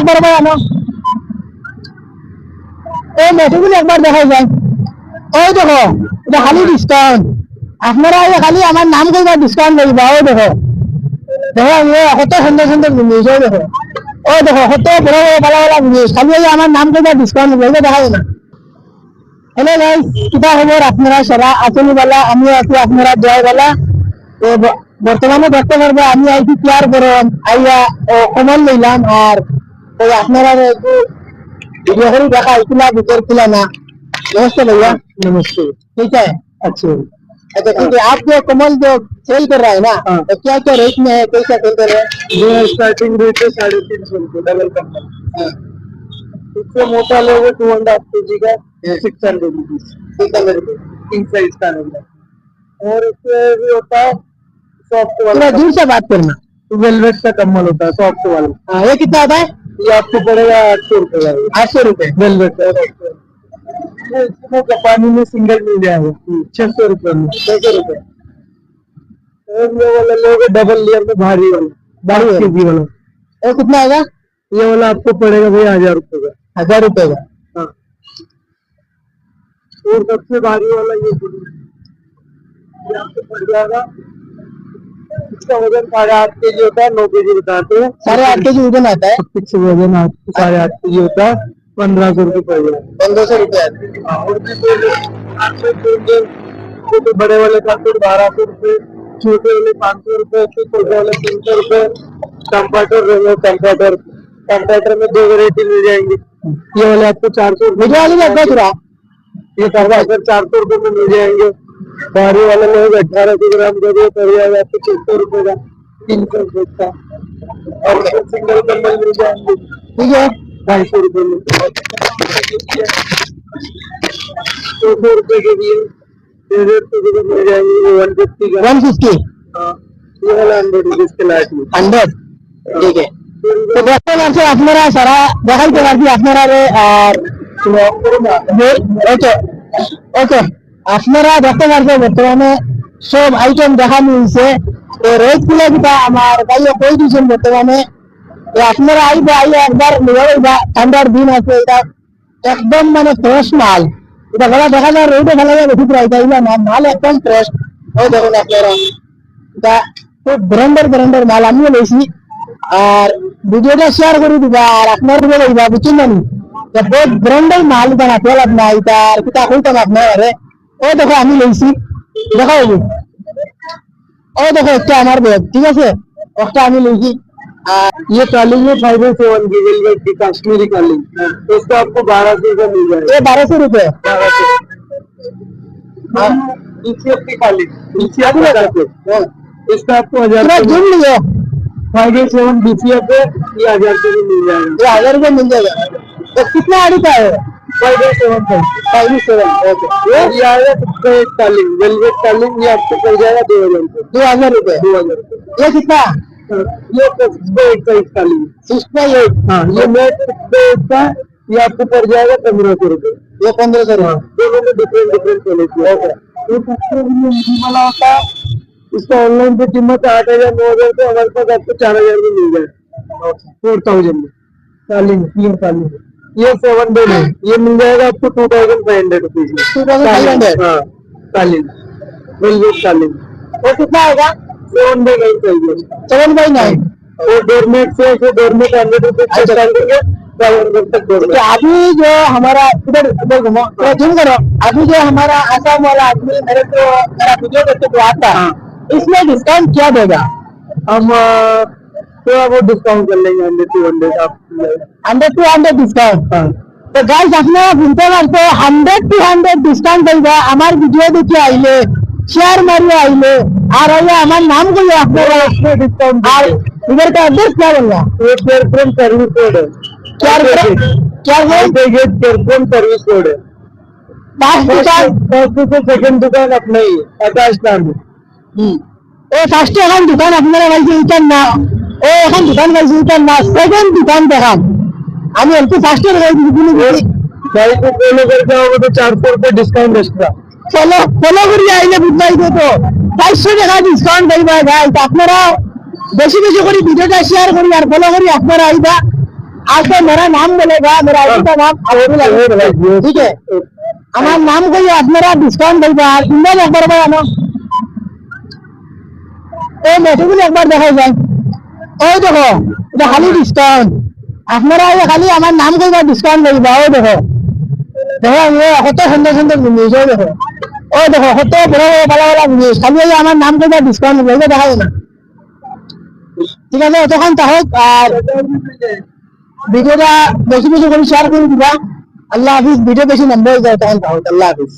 একবার ভাই আনো এই মেট্রিকগুলো একবার দেখা যায়, ওই দেখো, এটা খালি ডিসকাউন্ট আপনারা খালি আমার নাম করবা ডিসকাউন্ট করিবা ওই দেখো। দেখো কত সুন্দর সুন্দর জিনিস ওই দেখো। ওই দেখো, কত বড় বড় ভালো ভালো জিনিস খালি আমার নাম করবা ডিসকাউন্ট করবে দেখা না। হ্যালো গাইস কিতা খবর আপনারা সারা আসলি বেলা আমি আছি আপনারা জয় বেলা বর্তমানে দেখতে পারবে আমি আইছি প্লেয়ার গরম আইয়া কমল লইলাম আর ওই আপনারা একটু ভিডিও করে দেখা ইতনা ভিতর ছিল ना नमस्ते भैया नमस्ते ठीक है अच्छा अच्छा ठीक है आप जो कमल जो सेल कर रहा है ना तो क्या क्या रेट में है कैसा सेल कर रहे हैं ये स्टार्टिंग रेट है साढ़े तीन सौ रुपये डबल कम्बल हाँ, इससे मोटा लोगे to and half K G का सिक्स हंड्रेड रुपीज ठीक है मेरे को किंग साइज का रहेगा और इससे भी होता है सॉफ्ट थोड़ा वाला दूर से बात करना वेलवेट का कम्बल होता है सॉफ्ट वाला हाँ ये कितना आता है ये आपको पड़ेगा आठ सौ रुपये आठ सौ रुपए? वेलवेट का पानी में सिंगल मिल जाएगा छह सौ रुपये में। छह सौ रुपए। और ये वाला लोगे डबल लेयर में भारी वाला। भारी बारह। के जी वाला। और कितना आएगा? ये वाला आपको पड़ेगा भैया हज़ार रुपये का। हज़ार रुपए का? हाँ। और सबसे भारी वाला ये ये आपको पड़ जाएगा इसका वज़न साढ़े आठ के जी होता है नौ के जी बताते हैं साढ़े आठ के जी वज़न आता है? फिक्स वज़न साढ़े आठ के जी होता है पंद्रह सौ रुपये पड़ जाएगा पंद्रह सौ रुपए आता है। छोटे बड़े वाले खाते बारह सौ रुपये छोटे वाले पाँच सौ रुपये फिर छोटे वाले तीन सौ रुपये कंप्यूटर रहेंगे कंप्यूटर कंप्यूटर में दो वेरायटी मिल जाएँगे। ये वाले आपको चार सौ वीडियो वाली में क्या जुड़ा ये चार सौ रुपये में मिल जाएँगे। भारी वाले लोग अठारह सौ ग्राम दे दो तो जाएगा तो तीन सौ रुपये का तीन सौ रुपए का और सिंगल बंडल मिल जाएँगे। ठीक है? ढाई सौ रुपए में। दो सौ रुपए के लिए हाँ, हाँ। Okay okay. আপনারা দেখতে পাচ্ছেন বর্তমানে সব আইটেম দেখানো হয়েছে তো রেট গুলো যেটা আমার ভাইয়া কই দিয়েছেন বর্তমানে তো আপনারা আইবা আইয়া একবার নিয়ে যাইবা ঠান্ডার দিন আছে এটা একদম মানে ফ্রেশ মাল এটা ভালো দেখা যায় রেটে ভালো যায় বেশি প্রাইস আইবা না মাল একদম ফ্রেশ ওই দেখুন আপনারা এটা খুব ব্র্যান্ডের ব্র্যান্ডের মাল আমিও লইছি আর ভিডিওটা শেয়ার করে দিবা আর আপনার দিকে লইবা বুঝছেন না নি? এটা বহুত ব্র্যান্ডের মাল এটা না তেল আপনার এটা আর কিতা কইতাম আপনার আরে ও দেখো আমি লইছি দেখো বাবু ও দেখো একটা আমার ব্যাগ ঠিক আছে একটা আমি লইছি আর ये कालिंग है फाइव सेवन की वेलवेट की कश्मीरी कालिंग तो इसका आपको बारह सौ का मिल जाएगा এ বারোশো রুপে बीसीएफ की कालिंग बीसीएफ হ্যাঁ। इसका आपको हजार पूरा जूम लियो फाइव सेवन बीसीएफ है ये हजार के भी मिल जाएगा ये हजार रुपये मिल जाएगा तो कितना आड़ी का है ये आएगा ये जाएगा दो हज़ार रुपये दो हज़ार दो हज़ार रुपये ये ये एट का आपको पड़ जाएगा पंद्रह सौ रुपये ये पंद्रह सौ डिफरेंट डिफरेंट क्वालिटी वाला होता है इसका ऑनलाइन पे कीमत आठ हज़ार नौ हज़ार तो हमारे पास आपको चार हज़ार में मिल जाए फोर थाउज़ेंड में कालीन तीन कालीन ये सेवन डे में। ये मिल जाएगा आपको two thousand five hundred rupees में। 2500 हाँ कालीन वेलवेट कालीन वो कितना आएगा? सेवन डे नहीं चाहिए। सेवन बाई नाइन वो डोरमेट से ऐसे डोरमेट हंड्रेड रुपीज़ करके फाइव हंड्रेड तो अभी जो हमारा इधर इधर घुमो तो झूम करो। अभी जो हमारा आसाम वाला आदमी मेरे को मेरा वीडियो देखते तो आता है। इसमें डिस्काउंट क्या देगा? हम थोड़ा बहुत डिस्काउंट कर लेंगे हंड्रेड टू हंड्रेड आप हंड्रेड टू हंड्रेड डिस्काउंट हाँ তো গাইস আপনারা শুনতে পারতো হান্ড্রেড টু হান্ড্রেড ডিসকাউন্ট পাইবা আমার ভিডিও দেখে আইলে শেয়ার মারিয়ে আইলে আর আইলে আমার নাম করলে আপনারা डिस्काउंट আর इधर का एड्रेस क्या बोलना ये केयरफ्रम सर्विस कोड है क्या क्या बोल गेट केयरफ्रम सर्विस कोड है पाँच दुकान फर्स्ट से सेकंड दुकान अपना ही है आकाश नाम ও ফার্স্টে এখন দোকান আপনারা পাইছে ইটার না ও এখন দোকান পাইছে ইটার না সেকেন্ড দোকান দেখাম আমি একটু ফার্স্টে দেখাইছি भाई को फॉलो करके आओगे तो चार सौ रुपये डिस्काउंट एक्स्ट्रा ফলো ফলো করি আইলে বুঝবাইছে তো চারশো টাকা ডিসকাউন্ট পাইবা গাইস আপনারা বেশি বেশি করে ভিডিওটা শেয়ার করি আর ফলো করি আপনারা আইবা आपको मेरा नाम बोलेगा मेरा आईडी का नाम अबोरुल अमीर ठीक है আমার নাম কই আপনারা ডিসকাউন্ট দিবা তিনজন একবার করে আনো এই মেসেজগুলো একবার দেখাই যায় ওই দেখো, এটা খালি ডিসকাউন্ট আপনারা খালি আমার নাম কইবা ডিসকাউন্ট দিবা ওই দেখো। দেখো কত সুন্দর সুন্দর জিনিস ওই দেখো। ওই দেখো কত বড় বড় ভালো জিনিস খালি এই আমার নাম কইবা ডিসকাউন্ট দিবা এটা দেখা না। ঠিক আছে তখন তাহলে আর ভিডিওটা বেশি বেশি করে শেয়ার করে দিবা। আল্লাহ হাফিজ ভিডিও বেশি নম্বর যায়, তখন তাহলে আল্লাহ হাফিজ।